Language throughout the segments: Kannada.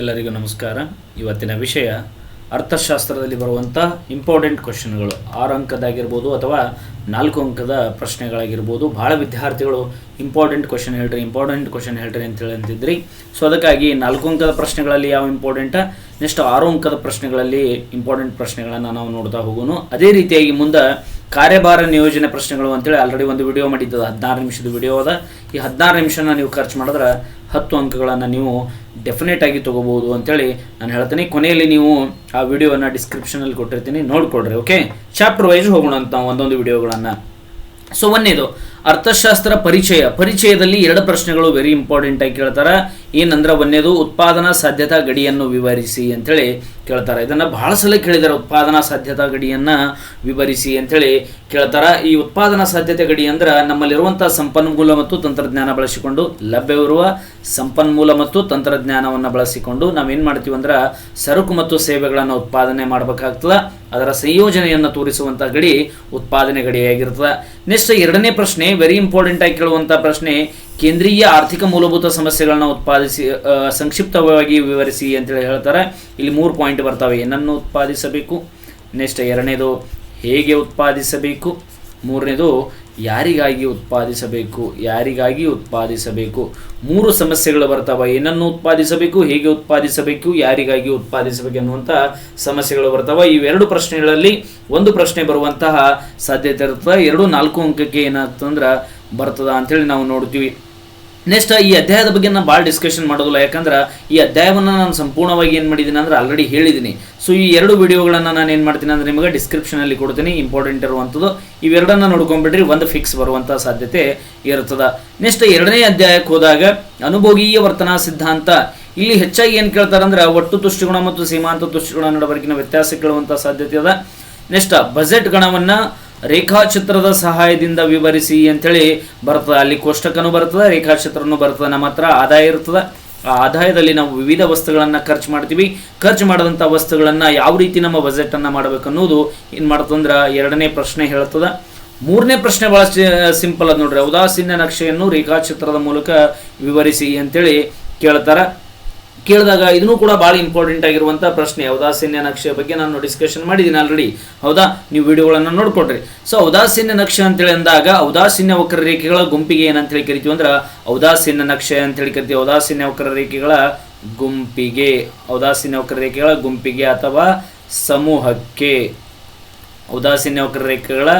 ಎಲ್ಲರಿಗೂ ನಮಸ್ಕಾರ. ಇವತ್ತಿನ ವಿಷಯ ಅರ್ಥಶಾಸ್ತ್ರದಲ್ಲಿ ಬರುವಂಥ ಇಂಪಾರ್ಟೆಂಟ್ ಕ್ವಶನ್ಗಳು ಆರು ಅಂಕದಾಗಿರ್ಬೋದು ಅಥವಾ ನಾಲ್ಕು ಅಂಕದ ಪ್ರಶ್ನೆಗಳಾಗಿರ್ಬೋದು. ಭಾಳ ವಿದ್ಯಾರ್ಥಿಗಳು ಇಂಪಾರ್ಟೆಂಟ್ ಕ್ವಶನ್ ಹೇಳ್ರಿ ಇಂಪಾರ್ಟೆಂಟ್ ಕ್ವಶನ್ ಹೇಳ್ರಿ ಅಂತೇಳಿ ಅಂತಿದ್ರಿ ಸೊ ಅದಕ್ಕಾಗಿ ನಾಲ್ಕು ಅಂಕದ ಪ್ರಶ್ನೆಗಳಲ್ಲಿ ಯಾವ ಇಂಪಾರ್ಟೆಂಟ ನೆಕ್ಸ್ಟ್ ಆರು ಅಂಕದ ಪ್ರಶ್ನೆಗಳಲ್ಲಿ ಇಂಪಾರ್ಟೆಂಟ್ ಪ್ರಶ್ನೆಗಳನ್ನು ನಾವು ನೋಡ್ತಾ ಹೋಗೋಣ. ಅದೇ ರೀತಿಯಾಗಿ ಮುಂದೆ ಕಾರ್ಯಭಾರ ನಿಯೋಜನೆ ಪ್ರಶ್ನೆಗಳು ಅಂತೇಳಿ ಆಲ್ರೆಡಿ ಒಂದು ವಿಡಿಯೋ ಮಾಡಿದ್ದದ ಹದಿನಾರು ನಿಮಿಷದ ವಿಡಿಯೋ ಅದ. ಈ ಹದಿನಾರು ನಿಮಿಷನ ನೀವು ಖರ್ಚು ಮಾಡಿದ್ರೆ ಹತ್ತು ಅಂಕಗಳನ್ನು ನೀವು ಡೆಫಿನೆಟ್ ಆಗಿ ತೊಗೋಬೋದು ಅಂತೇಳಿ ನಾನು ಹೇಳ್ತೀನಿ. ಕೊನೆಯಲ್ಲಿ ನೀವು ಆ ವಿಡಿಯೋನ ಡಿಸ್ಕ್ರಿಪ್ಷನಲ್ಲಿ ಕೊಟ್ಟಿರ್ತೀನಿ. ನೋಡ್ಕೊಡ್ರಿ ಓಕೆ ಚಾಪ್ಟರ್ ವೈಸ್ ಹೋಗೋಣ ಅಂತ ಒಂದೊಂದು ವಿಡಿಯೋಗಳನ್ನು. ಸೊ ಒಂದೇದು ಅರ್ಥಶಾಸ್ತ್ರ ಪರಿಚಯ. ಪರಿಚಯದಲ್ಲಿ ಎರಡು ಪ್ರಶ್ನೆಗಳು ವೆರಿ ಇಂಪಾರ್ಟೆಂಟ್ ಆಗಿ ಕೇಳ್ತಾರೆ. ಏನಂದ್ರೆ ಒಂದೇದು ಉತ್ಪಾದನಾ ಸಾಧ್ಯತಾ ಗಡಿಯನ್ನು ವಿವರಿಸಿ ಅಂಥೇಳಿ ಕೇಳ್ತಾರೆ. ಇದನ್ನು ಬಹಳ ಸಲ ಕೇಳಿದ್ದಾರೆ ಉತ್ಪಾದನಾ ಸಾಧ್ಯತಾ ಗಡಿಯನ್ನು ವಿವರಿಸಿ ಅಂಥೇಳಿ ಕೇಳ್ತಾರೆ. ಈ ಉತ್ಪಾದನಾ ಸಾಧ್ಯತೆ ಗಡಿ ಅಂದ್ರೆ ನಮ್ಮಲ್ಲಿರುವಂಥ ಸಂಪನ್ಮೂಲ ಮತ್ತು ತಂತ್ರಜ್ಞಾನ ಬಳಸಿಕೊಂಡು ಲಭ್ಯವಿರುವ ಸಂಪನ್ಮೂಲ ಮತ್ತು ತಂತ್ರಜ್ಞಾನವನ್ನು ಬಳಸಿಕೊಂಡು ನಾವೇನು ಮಾಡ್ತೀವಿ ಅಂದ್ರೆ ಸರಕು ಮತ್ತು ಸೇವೆಗಳನ್ನು ಉತ್ಪಾದನೆ ಮಾಡಬೇಕಾಗ್ತದೆ. ಅದರ ಸಂಯೋಜನೆಯನ್ನು ತೋರಿಸುವಂಥ ಗಡಿ ಉತ್ಪಾದನೆ ಗಡಿಯಾಗಿರ್ತದೆ. ನೆಕ್ಸ್ಟ್ ಎರಡನೇ ಪ್ರಶ್ನೆ ವೆರಿ ಇಂಪಾರ್ಟೆಂಟ್ ಆಗಿ ಕೇಳುವಂಥ ಪ್ರಶ್ನೆ ಕೇಂದ್ರೀಯ ಆರ್ಥಿಕ ಮೂಲಭೂತ ಸಮಸ್ಯೆಗಳನ್ನ ಉತ್ಪಾದಿಸಿ ಸಂಕ್ಷಿಪ್ತವಾಗಿ ವಿವರಿಸಿ ಅಂತೇಳಿ ಹೇಳ್ತಾರೆ. ಇಲ್ಲಿ ಮೂರು ಪಾಯಿಂಟ್ ಬರ್ತವೆ. ಏನನ್ನು ಉತ್ಪಾದಿಸಬೇಕು? ನೆಕ್ಸ್ಟ್ ಎರಡನೇದು, ಹೇಗೆ ಉತ್ಪಾದಿಸಬೇಕು? ಮೂರನೇದು, ಯಾರಿಗಾಗಿ ಉತ್ಪಾದಿಸಬೇಕು? ಯಾರಿಗಾಗಿ ಉತ್ಪಾದಿಸಬೇಕು? ಮೂರು ಸಮಸ್ಯೆಗಳು ಬರ್ತವೆ. ಏನನ್ನು ಉತ್ಪಾದಿಸಬೇಕು? ಹೇಗೆ ಉತ್ಪಾದಿಸಬೇಕು? ಯಾರಿಗಾಗಿ ಉತ್ಪಾದಿಸಬೇಕು ಅನ್ನುವಂಥ ಸಮಸ್ಯೆಗಳು ಬರ್ತವೆ. ಇವೆರಡು ಪ್ರಶ್ನೆಗಳಲ್ಲಿ ಒಂದು ಪ್ರಶ್ನೆ ಬರುವಂತಹ ಸಾಧ್ಯತೆ ಇರ್ತದೆ ಎರಡು ನಾಲ್ಕು ಅಂಕಕ್ಕೆ ಏನಾಗ್ತಂದ್ರೆ ಬರ್ತದ ಅಂತೇಳಿ ನಾವು ನೋಡ್ತೀವಿ. ನೆಕ್ಸ್ಟ್ ಈ ಅಧ್ಯಾಯದ ಬಗ್ಗೆ ನಾನು ಭಾಳ ಡಿಸ್ಕಷನ್ ಮಾಡೋದಿಲ್ಲ. ಯಾಕಂದ್ರೆ ಈ ಅಧ್ಯಾಯವನ್ನು ನಾನು ಸಂಪೂರ್ಣವಾಗಿ ಏನು ಮಾಡಿದ್ದೀನಿ ಅಂದ್ರೆ ಆಲ್ರೆಡಿ ಹೇಳಿದ್ದೀನಿ ಸೊ ಈ ಎರಡು ವಿಡಿಯೋಗಳನ್ನು ನಾನು ಏನು ಮಾಡ್ತೀನಿ ಅಂದ್ರೆ ನಿಮಗೆ ಡಿಸ್ಕ್ರಿಪ್ಷನಲ್ಲಿ ಕೊಡ್ತೀನಿ. ಇಂಪಾರ್ಟೆಂಟ್ ಇರುವಂಥದ್ದು. ಇವೆರಡನ್ನು ನೋಡ್ಕೊಂಬಿಡ್ರಿ, ಒಂದು ಫಿಕ್ಸ್ ಬರುವಂಥ ಸಾಧ್ಯತೆ ಇರ್ತದೆ ನೆಕ್ಸ್ಟ್ ಎರಡನೇ ಅಧ್ಯಾಯಕ್ಕೆ ಹೋದಾಗ, ಅನುಭೋಗೀಯ ವರ್ತನಾ ಸಿದ್ಧಾಂತ. ಇಲ್ಲಿ ಹೆಚ್ಚಾಗಿ ಏನು ಕೇಳ್ತಾರೆ ಅಂದ್ರೆ ಒಟ್ಟು ತುಷ್ಟಿಗುಣ ಮತ್ತು ಸೀಮಾಂತ ತುಷ್ಟಿಗುಣ ನಡುವರೆಗಿನ ವ್ಯತ್ಯಾಸ ಕೇಳುವಂಥ ಸಾಧ್ಯತೆ ಅದ. ನೆಕ್ಸ್ಟ್ ಬಜೆಟ್ ಗಣವನ್ನ ರೇಖಾಚಿತ್ರದ ಸಹಾಯದಿಂದ ವಿವರಿಸಿ ಅಂಥೇಳಿ ಬರ್ತದೆ. ಅಲ್ಲಿ ಕೋಷ್ಟಕನೂ ಬರ್ತದೆ ರೇಖಾಚಿತ್ರನೂ ಬರ್ತದೆ. ನಮ್ಮ ಹತ್ರ ಆದಾಯ ಇರ್ತದೆ. ಆ ಆದಾಯದಲ್ಲಿ ನಾವು ವಿವಿಧ ವಸ್ತುಗಳನ್ನು ಖರ್ಚು ಮಾಡ್ತೀವಿ. ಖರ್ಚು ಮಾಡಿದಂಥ ವಸ್ತುಗಳನ್ನು ಯಾವ ರೀತಿ ನಮ್ಮ ಬಜೆಟನ್ನು ಮಾಡಬೇಕು ಅನ್ನೋದು ಏನು ಮಾಡ್ತಂದ್ರೆ ಎರಡನೇ ಪ್ರಶ್ನೆ ಹೇಳ್ತದೆ. ಮೂರನೇ ಪ್ರಶ್ನೆ ಭಾಳ ಸಿಂಪಲ್ ಅದು ನೋಡ್ರಿ. ಉದಾಸೀನ ನಕ್ಷೆಯನ್ನು ರೇಖಾಚಿತ್ರದ ಮೂಲಕ ವಿವರಿಸಿ ಅಂತೇಳಿ ಕೇಳ್ತಾರೆ. ಕೇಳಿದಾಗ ಇದನ್ನು ಕೂಡ ಭಾಳ ಇಂಪಾರ್ಟೆಂಟ್ ಆಗಿರುವಂಥ ಪ್ರಶ್ನೆ, ಔದಾಸೀನ್ಯ ನಕ್ಷೆ ಬಗ್ಗೆ ನಾನು ಡಿಸ್ಕಷನ್ ಮಾಡಿದ್ದೀನಿ ಆಲ್ರೆಡಿ ಹೌದಾ? ನೀವು ವಿಡಿಯೋಗಳನ್ನು ನೋಡ್ಕೊಡ್ರಿ ಸೊ ಔದಾಸೀನ್ಯ ನಕ್ಷೆ ಅಂತೇಳಿ ಅಂದಾಗ, ಔದಾಸೀನ್ಯ ವಕ್ರ ರೇಖೆಗಳ ಗುಂಪಿಗೆ ಏನಂತೇಳಿ ಕರಿತೀವಿ ಅಂದ್ರೆ, ಔದಾಸೀನ್ಯ ನಕ್ಷೆ ಅಂತೇಳಿ ಕರಿತೀವಿ. ಔದಾಸೀನ್ಯ ವಕ್ರ ರೇಖೆಗಳ ಗುಂಪಿಗೆ, ಔದಾಸೀನ್ಯ ವಕ್ರ ರೇಖೆಗಳ ಗುಂಪಿಗೆ ಅಥವಾ ಸಮೂಹಕ್ಕೆ. ಔದಾಸೀನ್ಯ ವಕ್ರ ರೇಖೆಗಳ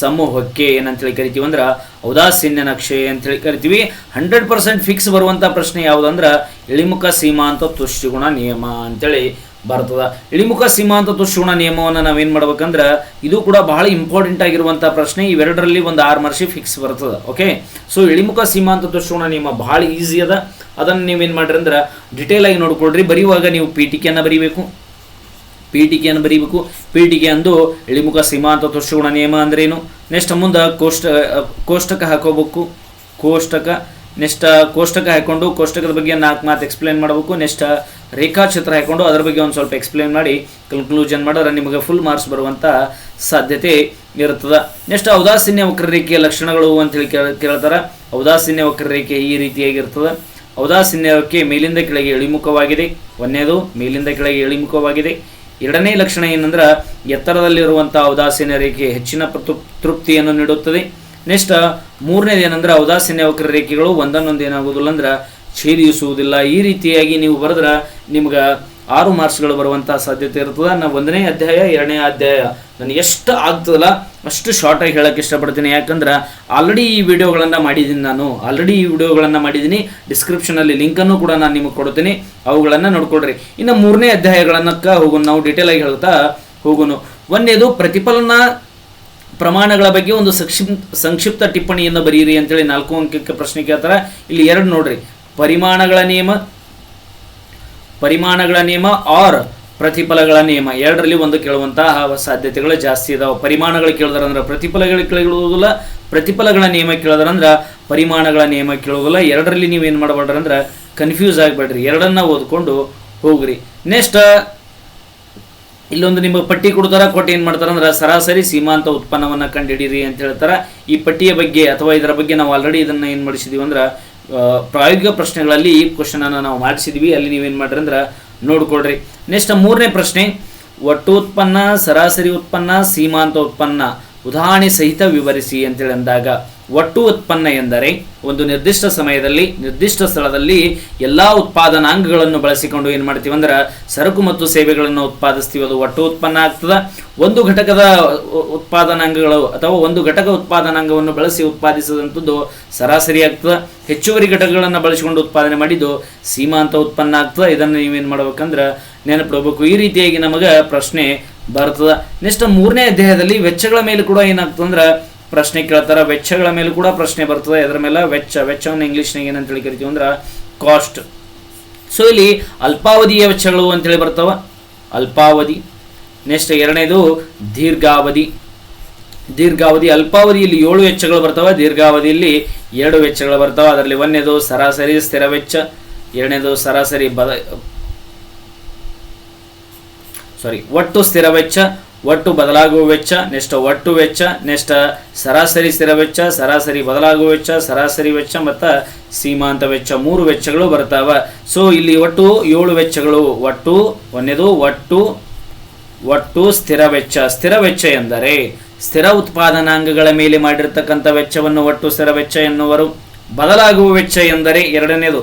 ಸಮೂಹಕ್ಕೆ ಏನಂತೇಳಿ ಕರಿತೀವಿ ಅಂದ್ರೆ ಔದಾಸೀನ್ಯ ನಕ್ಷೆ ಅಂತೇಳಿ ಕರಿತೀವಿ. ಹಂಡ್ರೆಡ್ ಪರ್ಸೆಂಟ್ ಫಿಕ್ಸ್ ಬರುವಂಥ ಪ್ರಶ್ನೆ ಯಾವುದಂದ್ರೆ ಇಳಿಮುಖ ಸೀಮಾಂತ ತುಷ್ಟಿಗುಣ ನಿಯಮ ಅಂತೇಳಿ ಬರ್ತದ. ಇಳಿಮುಖ ಸೀಮಾಂತ ತುಷ್ಟಿಗುಣ ನಿಯಮವನ್ನು ನಾವೇನು ಮಾಡ್ಬೇಕಂದ್ರೆ ಇದು ಕೂಡ ಬಹಳ ಇಂಪಾರ್ಟೆಂಟ್ ಆಗಿರುವಂಥ ಪ್ರಶ್ನೆ. ಇವೆರಡರಲ್ಲಿ ಒಂದು ಆರು ಮರ್ಷಿ ಫಿಕ್ಸ್ ಬರ್ತದೆ ಓಕೆ ಸೊ ಇಳಿಮುಖ ಸೀಮಾಂತ ತುಷ್ಟಿಗುಣ ನಿಯಮ ಬಹಳ ಈಸಿ ಅದ. ಅದನ್ನು ನೀವೇನು ಮಾಡ್ರಿ ಅಂದ್ರೆ ಡಿಟೇಲಾಗಿ ನೋಡ್ಕೊಳ್ರಿ. ಬರೆಯುವಾಗ ನೀವು ಪಿ ಟಿಕೆಯನ್ನು ಬರೀಬೇಕು. ಪೀಠಿಕೆಯನ್ನು ಬರೀಬೇಕು. ಪೀಠಿಕೆ ಅಂದು ಇಳಿಮುಖ ಸೀಮಾಂತ ತುಷ್ಟಿಗುಣ ನಿಯಮ ಅಂದ್ರೇನು ನೆಕ್ಸ್ಟ್ ಮುಂದೆ ಕೋಷ್ಟ, ಕೋಷ್ಟಕ ಹಾಕೋಬೇಕು. ಕೋಷ್ಟಕ, ನೆಕ್ಸ್ಟ್ ಕೋಷ್ಟಕ ಹಾಕೊಂಡು ಕೋಷ್ಟಕದ ಬಗ್ಗೆ ನಾಲ್ಕು ಮಾತು ಎಕ್ಸ್ಪ್ಲೇನ್ ಮಾಡಬೇಕು. ನೆಕ್ಸ್ಟ್ ರೇಖಾಚಿತ್ರ ಹಾಕೊಂಡು ಅದರ ಬಗ್ಗೆ ಒಂದು ಸ್ವಲ್ಪ ಎಕ್ಸ್ಪ್ಲೇನ್ ಮಾಡಿ ಕನ್ಕ್ಲೂಷನ್ ಮಾಡಿದ್ರೆ ನಿಮಗೆ ಫುಲ್ ಮಾರ್ಕ್ಸ್ ಬರುವಂಥ ಸಾಧ್ಯತೆ ಇರುತ್ತದೆ. ನೆಕ್ಸ್ಟ್ ಔದಾಸೀನ್ಯ ವಕ್ರರೇಖೆಯ ಲಕ್ಷಣಗಳು ಅಂತೇಳಿ ಕೇಳ, ಕೇಳ್ತಾರೆ. ಔದಾಸೀನ್ಯ ವಕ್ರರೇಖೆ ಈ ರೀತಿಯಾಗಿರ್ತದೆ. ಔದಾಸೀನ್ಯಕ್ಕೆ ಮೇಲಿಂದ ಕೆಳಗೆ ಇಳಿಮುಖವಾಗಿದೆ. ಒಂದನೇದು ಮೇಲಿಂದ ಕೆಳಗೆ ಇಳಿಮುಖವಾಗಿದೆ. ಎರಡನೇ ಲಕ್ಷಣ ಏನಂದ್ರೆ ಎತ್ತರದಲ್ಲಿರುವಂಥ ಔದಾಸೀನ್ಯ ರೇಖೆ ಹೆಚ್ಚಿನ ತೃಪ್ತಿಯನ್ನು ನೀಡುತ್ತದೆ. ನೆಕ್ಸ್ಟ್, ಮೂರನೇದು ಏನಂದ್ರೆ ಔದಾಸೀನ್ಯ ವಕ್ರ ರೇಖೆಗಳು ಒಂದನ್ನೊಂದು ಏನಾಗುವುದಿಲ್ಲ ಅಂದ್ರೆ ಛೇದಿಸುವುದಿಲ್ಲ. ಈ ರೀತಿಯಾಗಿ ನೀವು ಬರೆದ್ರೆ ನಿಮ್ಗೆ ಆರು ಮಾರ್ಕ್ಸ್ಗಳು ಬರುವಂಥ ಸಾಧ್ಯತೆ ಇರ್ತದೆ. ನಾನು ಒಂದನೇ ಅಧ್ಯಾಯ, ಎರಡನೇ ಅಧ್ಯಾಯ. ನನಗೆ ಎಷ್ಟು ಆಗ್ತದಲ್ಲ ಅಷ್ಟು ಶಾರ್ಟಾಗಿ ಹೇಳಕ್ಕೆ ಇಷ್ಟಪಡ್ತೀನಿ. ಯಾಕಂದ್ರೆ ಆಲ್ರೆಡಿ ಈ ವಿಡಿಯೋಗಳನ್ನು ಮಾಡಿದ್ದೀನಿ ನಾನು. ಆಲ್ರೆಡಿ ಈ ವಿಡಿಯೋಗಳನ್ನು ಮಾಡಿದ್ದೀನಿ ಡಿಸ್ಕ್ರಿಪ್ಷನಲ್ಲಿ ಲಿಂಕನ್ನು ಕೂಡ ನಾನು ನಿಮಗೆ ಕೊಡ್ತೀನಿ. ಅವುಗಳನ್ನು ನೋಡ್ಕೊಳ್ರಿ. ಇನ್ನು ಮೂರನೇ ಅಧ್ಯಾಯಗಳನ್ನಕ್ಕ ಹೋಗೋಣ ನಾವು ಡೀಟೇಲ್ ಆಗಿ ಹೇಳ್ತಾ ಹೋಗೋಣ ಒಂದೇದು, ಪ್ರತಿಫಲನ ಪ್ರಮಾಣಗಳ ಬಗ್ಗೆ ಒಂದು ಸಂಕ್ಷಿಪ್ತ ಸಂಕ್ಷಿಪ್ತ ಟಿಪ್ಪಣಿಯನ್ನು ಬರೀರಿ ಅಂತೇಳಿ ನಾಲ್ಕು ಅಂಕಕ್ಕೆ ಪ್ರಶ್ನೆ ಕೇಳ್ತಾರೆ. ಇಲ್ಲಿ ಎರಡು ನೋಡ್ರಿ. ಪರಿಮಾಣಗಳ ನಿಯಮ ಪರಿಮಾಣಗಳ ನಿಯಮ ಆರ್ ಪ್ರತಿಫಲಗಳ ನಿಯಮ. ಎರಡರಲ್ಲಿ ಒಂದು ಕೇಳುವಂತಹ ಸಾಧ್ಯತೆಗಳು ಜಾಸ್ತಿ ಇದಾವೆ. ಪರಿಮಾಣಗಳು ಕೇಳಿದ್ರೆ ಅಂದ್ರೆ ಪ್ರತಿಫಲಗಳು ಕೇಳುವುದಿಲ್ಲ, ಪ್ರತಿಫಲಗಳ ನಿಯಮ ಕೇಳಿದ್ರೆ ಅಂದ್ರೆ ಪರಿಮಾಣಗಳ ನಿಯಮ ಕೇಳುವುದಿಲ್ಲ. ಎರಡರಲ್ಲಿ ನೀವೇನು ಮಾಡಬೇಡ್ರಿ ಅಂದ್ರೆ ಕನ್ಫ್ಯೂಸ್ ಆಗಬೇಡ್ರಿ. ಎರಡನ್ನ ಓದ್ಕೊಂಡು ಹೋಗ್ರಿ. ನೆಕ್ಸ್ಟ್ ಇಲ್ಲೊಂದು ನಿಮಗೆ ಪಟ್ಟಿ ಕೊಡ್ತಾರ, ಕೊಟ್ಟು ಏನು ಮಾಡ್ತಾರೆ ಅಂದ್ರೆ ಸರಾಸರಿ ಸೀಮಾಂತ ಉತ್ಪನ್ನವನ್ನು ಕಂಡುಹಿಡೀರಿ ಅಂತ ಹೇಳ್ತಾರೆ. ಈ ಪಟ್ಟಿಯ ಬಗ್ಗೆ ಅಥವಾ ಇದರ ಬಗ್ಗೆ ನಾವು ಆಲ್ರೆಡಿ ಇದನ್ನು ಏನು ಮಾಡಿಸಿದೀವಿ ಅಂದ್ರೆ ಪ್ರಾಯೋಗಿಕ ಪ್ರಶ್ನೆಗಳಲ್ಲಿ ಈ ಕ್ವಶನನ್ನು ನಾವು ಮಾಡಿಸಿದ್ವಿ. ಅಲ್ಲಿ ನೀವೇನು ಮಾಡ್ರಿ ಅಂದ್ರೆ ನೋಡ್ಕೊಳ್ರಿ. ನೆಕ್ಸ್ಟ್ ಮೂರನೇ ಪ್ರಶ್ನೆ ಒಟ್ಟು ಉತ್ಪನ್ನ ಸರಾಸರಿ ಉತ್ಪನ್ನ ಸೀಮಾಂತ ಉತ್ಪನ್ನ. ಉದಾಹರಣೆ ಸಹಿತ ವಿವರಿಸಿ ಅಂತೇಳಿ ಅಂದಾಗ, ಒಟ್ಟು ಉತ್ಪನ್ನ ಎಂದರೆ ಒಂದು ನಿರ್ದಿಷ್ಟ ಸಮಯದಲ್ಲಿ, ನಿರ್ದಿಷ್ಟ ಸ್ಥಳದಲ್ಲಿ ಎಲ್ಲ ಉತ್ಪಾದನಾಂಗಗಳನ್ನು ಬಳಸಿಕೊಂಡು ಏನು ಮಾಡ್ತೀವಿ ಅಂದ್ರೆ ಸರಕು ಮತ್ತು ಸೇವೆಗಳನ್ನು ಉತ್ಪಾದಿಸ್ತೀವಿ. ಅದು ಒಟ್ಟು ಉತ್ಪನ್ನ ಆಗ್ತದೆ. ಒಂದು ಘಟಕದ ಉತ್ಪಾದನಾಂಗಗಳು ಅಥವಾ ಒಂದು ಘಟಕ ಉತ್ಪಾದನಾಂಗವನ್ನು ಬಳಸಿ ಉತ್ಪಾದಿಸಿದಂಥದ್ದು ಸರಾಸರಿ ಆಗ್ತದೆ. ಹೆಚ್ಚುವರಿ ಘಟಕಗಳನ್ನು ಬಳಸಿಕೊಂಡು ಉತ್ಪಾದನೆ ಮಾಡಿದ್ದು ಸೀಮಾಂತ ಉತ್ಪನ್ನ ಆಗ್ತದೆ. ಇದನ್ನು ನೀವೇನು ಮಾಡ್ಬೇಕಂದ್ರೆ ನೆನಪಿಡಬೇಕು. ಈ ರೀತಿಯಾಗಿ ನಮಗೆ ಪ್ರಶ್ನೆ ಬರ್ತದೆ. ನೆಕ್ಸ್ಟ್ ಮೂರನೇ ಅಧ್ಯಾಯದಲ್ಲಿ ವೆಚ್ಚಗಳ ಮೇಲೆ ಕೂಡ ಏನಾಗ್ತದೆ ಅಂದ್ರೆ ಪ್ರಶ್ನೆ ಕೇಳ್ತಾರೆ. ವೆಚ್ಚಗಳ ಮೇಲೆ ಕೂಡ ಪ್ರಶ್ನೆ ಬರ್ತದೆ. ಅದರ ಮೇಲೆ? ವೆಚ್ಚ. ವೆಚ್ಚವನ್ನು ಇಂಗ್ಲೀಷ್ನಾಗ ಏನಂತೇಳಿ ಕರಿತೀವಿ ಅಂದ್ರೆ ಕಾಸ್ಟ್ ಸೊ ಇಲ್ಲಿ ಅಲ್ಪಾವಧಿಯ ವೆಚ್ಚಗಳು ಅಂತೇಳಿ ಬರ್ತಾವ. ಅಲ್ಪಾವಧಿ. ನೆಕ್ಸ್ಟ್ ಎರಡನೇದು ದೀರ್ಘಾವಧಿ. ದೀರ್ಘಾವಧಿ. ಅಲ್ಪಾವಧಿಯಲ್ಲಿ ಏಳು ವೆಚ್ಚಗಳು ಬರ್ತವೆ. ದೀರ್ಘಾವಧಿಯಲ್ಲಿ ಎರಡು ವೆಚ್ಚಗಳು ಬರ್ತವೆ. ಅದರಲ್ಲಿ ಒಂದನೇದು ಸರಾಸರಿ ಸ್ಥಿರ ವೆಚ್ಚ. ಎರಡನೇದು ಸರಾಸರಿ ಬದ ಸಾರಿ ಒಟ್ಟು ಸ್ಥಿರ ವೆಚ್ಚ, ಒಟ್ಟು ಬದಲಾಗುವ ವೆಚ್ಚ, ನೆಕ್ಸ್ಟ್ ಒಟ್ಟು ವೆಚ್ಚ, ನೆಕ್ಸ್ಟ್ ಸರಾಸರಿ ಸ್ಥಿರ ವೆಚ್ಚ, ಸರಾಸರಿ ಬದಲಾಗುವ ವೆಚ್ಚ, ಸರಾಸರಿ ವೆಚ್ಚ ಮತ್ತು ಸೀಮಾಂತ ವೆಚ್ಚ. ಮೂರು ವೆಚ್ಚಗಳು ಬರ್ತಾವ ಸೊ ಇಲ್ಲಿ ಒಟ್ಟು ಏಳು ವೆಚ್ಚಗಳು. ಒಟ್ಟು, ಒಂದೇದು, ಒಟ್ಟು ಒಟ್ಟು ಸ್ಥಿರ ವೆಚ್ಚ. ಸ್ಥಿರ ವೆಚ್ಚ ಎಂದರೆ ಸ್ಥಿರ ಉತ್ಪಾದನಾಂಗಗಳ ಮೇಲೆ ಮಾಡಿರ್ತಕ್ಕಂಥ ವೆಚ್ಚವನ್ನು ಒಟ್ಟು ಸ್ಥಿರ ವೆಚ್ಚ ಎನ್ನುವರು. ಬದಲಾಗುವ ವೆಚ್ಚ ಎಂದರೆ ಎರಡನೇದು,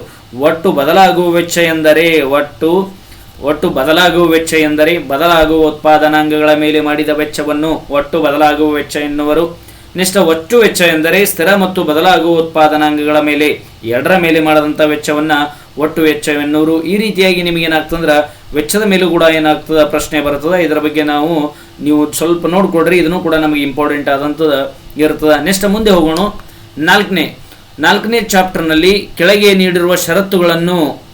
ಒಟ್ಟು ಬದಲಾಗುವ ವೆಚ್ಚ ಎಂದರೆ ಒಟ್ಟು ಒಟ್ಟು ಬದಲಾಗುವ ವೆಚ್ಚ ಎಂದರೆ ಬದಲಾಗುವ ಉತ್ಪಾದನಾಂಗಗಳ ಮೇಲೆ ಮಾಡಿದ ವೆಚ್ಚವನ್ನು ಒಟ್ಟು ಬದಲಾಗುವ ವೆಚ್ಚ ಎನ್ನುವರು. ನೆಕ್ಸ್ಟ್ ಒಟ್ಟು ವೆಚ್ಚ ಎಂದರೆ ಸ್ಥಿರ ಮತ್ತು ಬದಲಾಗುವ ಉತ್ಪಾದನಾಂಗಗಳ ಮೇಲೆ, ಎರಡರ ಮೇಲೆ ಮಾಡದಂಥ ವೆಚ್ಚವನ್ನು ಒಟ್ಟು ವೆಚ್ಚವೆನ್ನುವರು ಈ ರೀತಿಯಾಗಿ ನಿಮಗೆ ಏನಾಗ್ತಂದ್ರೆ ವೆಚ್ಚದ ಮೇಲೂ ಕೂಡ ಏನಾಗ್ತದ ಪ್ರಶ್ನೆ ಬರ್ತದೆ. ಇದರ ಬಗ್ಗೆ ನಾವು, ನೀವು ಸ್ವಲ್ಪ ನೋಡಿಕೊಡ್ರಿ ಇದನ್ನು ಕೂಡ ನಮಗೆ ಇಂಪಾರ್ಟೆಂಟ್ ಆದಂಥದ್ದು ಇರ್ತದೆ. ನೆಕ್ಸ್ಟ್ ಮುಂದೆ ಹೋಗೋಣ. ನಾಲ್ಕನೇ ನಾಲ್ಕನೇ ಚಾಪ್ಟರ್ನಲ್ಲಿ ಕೆಳಗೆ ನೀಡಿರುವ ಷರತ್ತುಗಳನ್ನು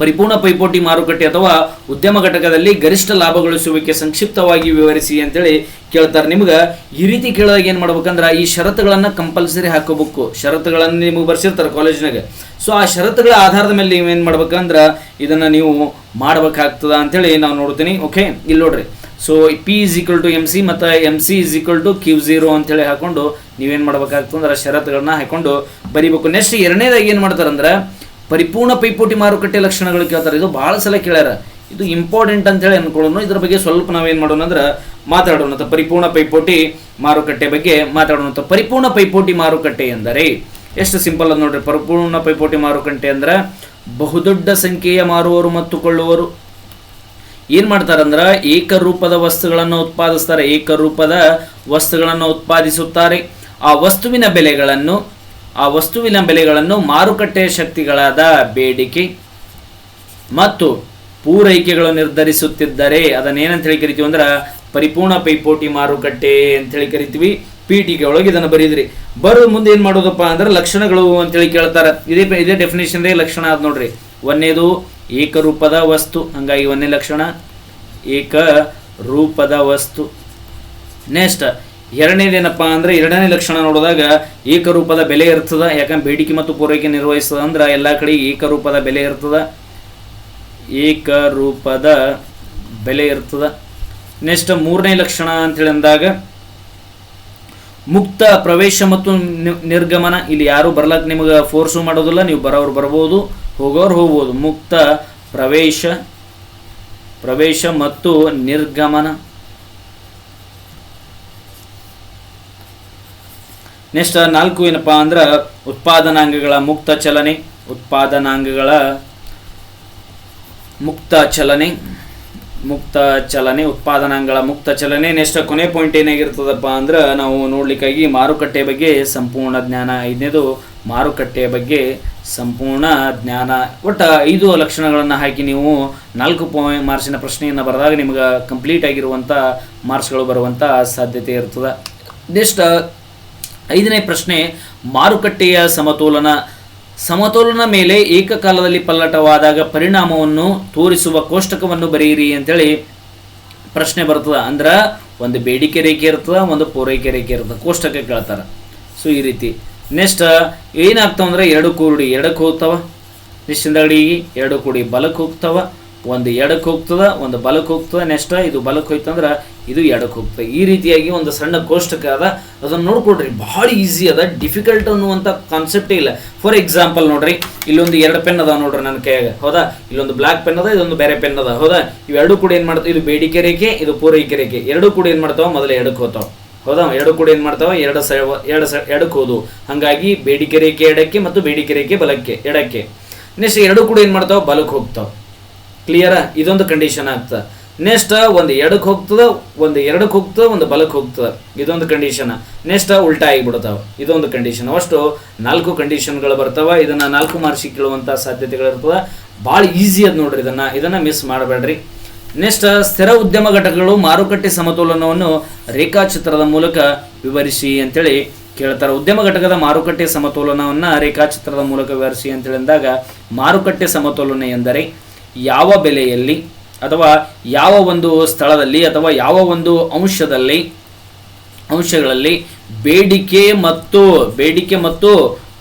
ಪರಿಪೂರ್ಣ ಪೈಪೋಟಿ ಮಾರುಕಟ್ಟೆ ಅಥವಾ ಉದ್ಯಮ ಘಟಕದಲ್ಲಿ ಗರಿಷ್ಠ ಲಾಭ ಗಳಿಸುವಿಕೆ ಸಂಕ್ಷಿಪ್ತವಾಗಿ ವಿವರಿಸಿ ಅಂತೇಳಿ ಕೇಳ್ತಾರೆ. ನಿಮ್ಗೆ ಈ ರೀತಿ ಕೇಳಿದಾಗ ಏನು ಮಾಡ್ಬೇಕಂದ್ರೆ ಈ ಷರತ್ತುಗಳನ್ನು ಕಂಪಲ್ಸರಿ ಹಾಕೋಬೇಕು. ಷರತ್ತುಗಳನ್ನು ನಿಮಗೆ ಬರ್ಸಿರ್ತಾರೆ ಕಾಲೇಜ್ನಾಗ ಸೊ ಆ ಷರತ್ತುಗಳ ಆಧಾರದ ಮೇಲೆ ನೀವೇನು ಮಾಡ್ಬೇಕಂದ್ರೆ ಇದನ್ನು ನೀವು ಮಾಡ್ಬೇಕಾಗ್ತದ ಅಂತೇಳಿ ನಾವು ನೋಡ್ತೀನಿ. ಓಕೆ ಇಲ್ಲಿ ನೋಡ್ರಿ. So P is equal to M C ಮತ್ತು M C is equal to Q zero ಅಂತೇಳಿ ಹಾಕೊಂಡು ನೀವೇನು ಅಂದ್ರೆ ಷರತ್ತುಗಳನ್ನ ಹಾಕೊಂಡು ಬರಿಬೇಕು. ನೆಕ್ಸ್ಟ್ ಎರಡನೇದಾಗಿ ಏನು ಮಾಡ್ತಾರಂದ್ರೆ ಪರಿಪೂರ್ಣ ಪೈಪೋಟಿ ಮಾರುಕಟ್ಟೆ ಲಕ್ಷಣಗಳು ಕೇಳ್ತಾರೆ. ಇದು ಭಾಳ ಸಲ ಕೇಳ್ಯಾರ. ಇದು ಇಂಪಾರ್ಟೆಂಟ್ ಅಂತೇಳಿ ಅನ್ಕೊಳ್ಳೋಣ ಇದ್ರ ಬಗ್ಗೆ ಸ್ವಲ್ಪ ನಾವೇನು ಮಾಡೋಣ ಅಂದ್ರೆ ಮಾತಾಡೋಣ. ಅಂತ ಪರಿಪೂರ್ಣ ಪೈಪೋಟಿ ಮಾರುಕಟ್ಟೆ ಬಗ್ಗೆ ಮಾತಾಡೋಣ. ಅಂತ ಪರಿಪೂರ್ಣ ಪೈಪೋಟಿ ಮಾರುಕಟ್ಟೆ ಎಂದರೆ, ಎಷ್ಟು ಸಿಂಪಲ್ ಅದು ನೋಡ್ರಿ. ಪರಿಪೂರ್ಣ ಪೈಪೋಟಿ ಮಾರುಕಟ್ಟೆ ಅಂದ್ರೆ ಬಹುದೊಡ್ಡ ಸಂಖ್ಯೆಯ ಮಾರುವವರು ಮತ್ತು ಕೊಳ್ಳುವರು ಏನು ಮಾಡ್ತಾರಂದ್ರೆ ಏಕರೂಪದ ವಸ್ತುಗಳನ್ನು ಉತ್ಪಾದಿಸ್ತಾರೆ. ಏಕರೂಪದ ವಸ್ತುಗಳನ್ನು ಉತ್ಪಾದಿಸುತ್ತಾರೆ. ಆ ವಸ್ತುವಿನ ಬೆಲೆಗಳನ್ನು ಆ ವಸ್ತುವಿನ ಬೆಲೆಗಳನ್ನು ಮಾರುಕಟ್ಟೆ ಶಕ್ತಿಗಳಾದ ಬೇಡಿಕೆ ಮತ್ತು ಪೂರೈಕೆಗಳು ನಿರ್ಧರಿಸುತ್ತಿದ್ದರೆ, ಅದನ್ನೇನಂತ ಹೇಳಿ ಕರಿತೀವಿ ಅಂದ್ರೆ ಪರಿಪೂರ್ಣ ಪೈಪೋಟಿ ಮಾರುಕಟ್ಟೆ ಅಂತ ಹೇಳಿ ಕರಿತೀವಿ. ಪೀಠಿಕೆ ಒಳಗೆ ಇದನ್ನು ಬರೀದ್ರಿ. ಬರೋ ಮುಂದೆ ಏನು ಮಾಡೋದಪ್ಪ ಅಂದ್ರೆ ಲಕ್ಷಣಗಳು ಅಂತೇಳಿ ಕೇಳ್ತಾರೆ. ಇದೇ ಇದೇ ಡೆಫಿನೇಷನ್ ಲಕ್ಷಣ ಅದು ನೋಡ್ರಿ. ಒಂದೇದು ಏಕರೂಪದ ವಸ್ತು, ಹಂಗಾಗಿ ಒಂದೇ ಲಕ್ಷಣ. ಏಕ ರೂಪದ ವಸ್ತು. ನೆಕ್ಸ್ಟ್ ಎರಡನೇದೇನಪ್ಪ ಅಂದ್ರೆ ಎರಡನೇ ಲಕ್ಷಣ ನೋಡಿದಾಗ ಏಕರೂಪದ ಬೆಲೆ ಇರ್ತದ, ಯಾಕಂದ್ರೆ ಬೇಡಿಕೆ ಮತ್ತು ಪೂರೈಕೆ ನಿರ್ವಹಿಸ್ತದ ಅಂದ್ರೆ ಎಲ್ಲ ಕಡೆ ಏಕರೂಪದ ಬೆಲೆ ಇರ್ತದ. ಏಕರೂಪದ ಬೆಲೆ ಇರ್ತದ. ನೆಕ್ಸ್ಟ್ ಮೂರನೇ ಲಕ್ಷಣ ಅಂತೇಳಿ ಅಂದಾಗ ಮುಕ್ತ ಪ್ರವೇಶ ಮತ್ತು ನಿರ್ಗಮನ. ಇಲ್ಲಿ ಯಾರು ಬರ್ಲಕ್ ನಿಮಗೆ ಫೋರ್ಸು ಮಾಡೋದಿಲ್ಲ, ನೀವು ಬರೋರು ಬರ್ಬೋದು ಹೋಗೋರು ಹೋಗ್ಬೋದು. ಮುಕ್ತ ಪ್ರವೇಶ ಪ್ರವೇಶ ಮತ್ತು ನಿರ್ಗಮನ. ನೆಕ್ಸ್ಟ್ ನಾಲ್ಕು ಏನಪ್ಪ ಅಂದ್ರೆ ಉತ್ಪಾದನಾಂಗಗಳ ಮುಕ್ತ ಚಲನೆ, ಉತ್ಪಾದನಾಂಗಗಳ ಮುಕ್ತ ಚಲನೆ ಮುಕ್ತ ಚಲನೆ, ಉತ್ಪಾದನಾಂಗಗಳ ಮುಕ್ತ ಚಲನೆ. ನೆಕ್ಸ್ಟ್ ಕೊನೆ ಪಾಯಿಂಟ್ ಏನಾಗಿರ್ತದಪ್ಪ ಅಂದ್ರೆ ನಾವು ನೋಡ್ಲಿಕ್ಕಾಗಿ ಮಾರುಕಟ್ಟೆ ಬಗ್ಗೆ ಸಂಪೂರ್ಣ ಜ್ಞಾನ. ಐದನೇದು ಮಾರುಕಟ್ಟೆಯ ಬಗ್ಗೆ ಸಂಪೂರ್ಣ ಜ್ಞಾನ. ಒಟ್ಟು ಐದು ಲಕ್ಷಣಗಳನ್ನು ಹಾಕಿ ನೀವು ನಾಲ್ಕು ಪಾಯಿಂಟ್ ಮಾರ್ಕ್ಸಿನ ಪ್ರಶ್ನೆಯನ್ನು ಬರೆದಾಗ ನಿಮ್ಗೆ ಕಂಪ್ಲೀಟ್ ಆಗಿರುವಂಥ ಮಾರ್ಕ್ಸ್ಗಳು ಬರುವಂಥ ಸಾಧ್ಯತೆ ಇರ್ತದೆ. ನೆಕ್ಸ್ಟ್ ಐದನೇ ಪ್ರಶ್ನೆ, ಮಾರುಕಟ್ಟೆಯ ಸಮತೋಲನ. ಸಮತೋಲನ ಮೇಲೆ ಏಕಕಾಲದಲ್ಲಿ ಪಲ್ಲಟವಾದಾಗ ಪರಿಣಾಮವನ್ನು ತೋರಿಸುವ ಕೋಷ್ಟಕವನ್ನು ಬರೆಯಿರಿ ಅಂತೇಳಿ ಪ್ರಶ್ನೆ ಬರ್ತದೆ. ಅಂದ್ರೆ ಒಂದು ಬೇಡಿಕೆ ರೇಖೆ ಇರ್ತದೆ, ಒಂದು ಪೂರೈಕೆ ರೇಖೆ ಇರ್ತದೆ. ಕೋಷ್ಟಕ ಕೇಳ್ತಾರೆ. ಸೊ, ಈ ರೀತಿ. ನೆಕ್ಸ್ಟ್, ಏನಾಗ್ತಾವ ಅಂದ್ರೆ ಎರಡು ಕೂಡಿ ಎರಡಕ್ಕೆ ಹೋಗ್ತಾವ? ನೆಕ್ಸ್ಟ್ ಹಿಂದಗಡಿ ಎರಡು ಕೂಡಿ ಬಲಕ್ಕೆ ಹೋಗ್ತಾವ? ಒಂದು ಎಡಕ್ಕೆ ಹೋಗ್ತದ, ಒಂದು ಬಲಕ್ಕೆ ಹೋಗ್ತದೆ, ನೆಕ್ಸ್ಟ್ ಇದು ಬಲಕ್ಕೆ ಹೋಯ್ತಂದ್ರೆ ಇದು ಎಡಕ್ಕೆ ಹೋಗ್ತದೆ. ಈ ರೀತಿಯಾಗಿ ಒಂದು ಸಣ್ಣ ಕೋಷ್ಟಕ ಅದ. ಅದನ್ನು ನೋಡ್ಕೊಡ್ರಿ ಭಾಳ ಈಸಿ ಅದ ಡಿಫಿಕಲ್ಟ್ ಅನ್ನುವಂಥ ಕಾನ್ಸೆಪ್ಟೇ ಇಲ್ಲ. ಫಾರ್ ಎಕ್ಸಾಂಪಲ್ ನೋಡ್ರಿ, ಇಲ್ಲೊಂದು ಎರಡು ಪೆನ್ ಅದಾವ ನೋಡ್ರಿ ನನ್ನ ಕೈಯಾಗ. ಹೌದಾ? ಇಲ್ಲೊಂದು ಬ್ಲಾಕ್ ಪೆನ್ ಅದ, ಇದೊಂದು ಬೇರೆ ಪೆನ್ ಅದ. ಹೌದಾ? ಇವೆರಡು ಕೂಡ ಏನು ಮಾಡ್ತಾವೆ? ಇದು ಬೇಡಿಕೆ ರೇಖೆ, ಇದು ಪೂರೈಕೆ ರೇಖೆ. ಎರಡೂ ಕೂಡ ಏನು ಮಾಡ್ತಾವೆ? ಮೊದಲು ಎಡಕ್ಕೆ ಹೋಗ್ತಾವ. ಹೌದಾ? ಎರಡು ಕೂಡ ಏನು ಮಾಡ್ತಾವೆ? ಎರಡು ಸ ಎರಡು ಸ, ಎಡಕ್ಕೆ ಹೋದು ಹಾಗಾಗಿ ಬೇಡಿಕೆ ರೇಖೆ ಎಡಕ್ಕೆ ಮತ್ತು ಬೇಡಿಕೆ ರೇಖೆ ಬಲಕ್ಕೆ, ಎಡಕ್ಕೆ. ನೆಕ್ಸ್ಟ್ ಎರಡು ಕೂಡ ಏನು ಮಾಡ್ತಾವೆ? ಬಲಕ್ಕೆ ಹೋಗ್ತಾವ. ಕ್ಲಿಯರ ಇದೊಂದು ಕಂಡೀಷನ್ ಆಗ್ತದೆ. ನೆಕ್ಸ್ಟ್ ಒಂದು ಎಡಕ್ಕೆ ಹೋಗ್ತದ, ಒಂದು ಎರಡಕ್ಕೆ ಹೋಗ್ತದ, ಒಂದು ಬಲಕ್ಕೆ ಹೋಗ್ತದ. ಇದೊಂದು ಕಂಡೀಷನ್ ನೆಕ್ಸ್ಟ್ ಉಲ್ಟಾ ಆಗಿಬಿಡ್ತಾವ. ಇದೊಂದು ಕಂಡೀಷನ್ ಅಷ್ಟು ನಾಲ್ಕು ಕಂಡೀಷನ್ಗಳು ಬರ್ತಾವ. ಇದನ್ನ ನಾಲ್ಕು ಮಾರ್ಕ್ಸಿಗೆ ಕೇಳುವಂಥ ಸಾಧ್ಯತೆಗಳಿರ್ತದ. ಭಾಳ ಈಸಿ ಅದ್ ನೋಡ್ರಿ ಇದನ್ನ. ಇದನ್ನ ಮಿಸ್ ಮಾಡಬೇಡ್ರಿ. ನೆಕ್ಸ್ಟ್ ಸ್ಥಿರ ಉದ್ಯಮ ಘಟಕಗಳು ಮಾರುಕಟ್ಟೆ ಸಮತೋಲನವನ್ನು ರೇಖಾಚಿತ್ರದ ಮೂಲಕ ವಿವರಿಸಿ ಅಂತೇಳಿ ಕೇಳ್ತಾರೆ. ಉದ್ಯಮ ಘಟಕದ ಮಾರುಕಟ್ಟೆ ಸಮತೋಲನವನ್ನ ರೇಖಾಚಿತ್ರದ ಮೂಲಕ ವಿವರಿಸಿ ಅಂತೇಳಿ ಅಂದಾಗ ಮಾರುಕಟ್ಟೆ ಸಮತೋಲನ ಎಂದರೆ ಯಾವ ಬೆಲೆಯಲ್ಲಿ ಅಥವಾ ಯಾವ ಒಂದು ಸ್ಥಳದಲ್ಲಿ ಅಥವಾ ಯಾವ ಒಂದು ಅಂಶದಲ್ಲಿ, ಅಂಶಗಳಲ್ಲಿ ಬೇಡಿಕೆ ಮತ್ತು ಬೇಡಿಕೆ ಮತ್ತು